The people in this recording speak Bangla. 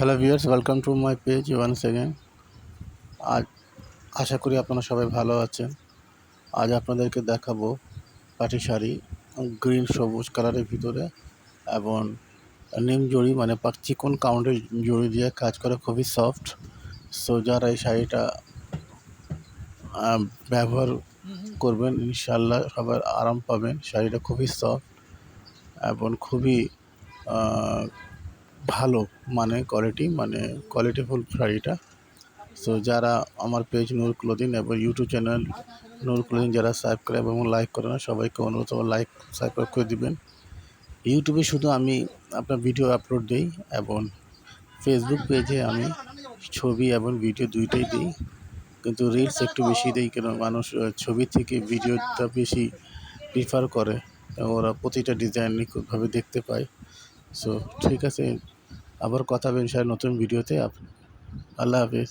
Hello viewers welcome to my page one second আজ আশা করি আপনারা সবাই ভালো আছেন। আজ আপনাদেরকে দেখাবো পাটি শাড়ি গ্রিন সবুজ কালারের ভিতরে এবং নিম জড়ি মানে চিকন কাউন্টের জড়ি দিয়ে কাজ করে, খুবই সফট সো যারা এই শাড়িটা ব্যবহার করবেন ইনশাল্লাহ সবার আরাম পাবেন। শাড়িটা খুবই সফট এবং খুবই ভালো মানে কোয়ালিটি মানে কোয়ালিটিফুল শাড়িটা। সো যারা আমার পেজ নূর ক্লোদিং এবং ইউটিউব চ্যানেল নূর ক্লোদিং যারা সাবস্ক্রাইব এবং লাইক করে না, সবাইকে অনুরোধ লাইক সাবস্ক্রাইব করে দিবেন। ইউটিউবে শুধু আমি আপনার ভিডিও আপলোড দিই এবং ফেসবুক পেজে আমি ছবি এবং ভিডিও দুইটাই দিই। কিন্তু রিলস একটু বেশি দিই কেন, মানুষ ছবি থেকে ভিডিওটা বেশি প্রিফার করে। ওরা প্রতিটা ডিজাইন নিখুঁতভাবে দেখতে পায়। সো ঠিক আছে আবার কথা হবে ইনশাআল্লাহ নতুন ভিডিওতে আপ- আল্লাহ হাফিজ।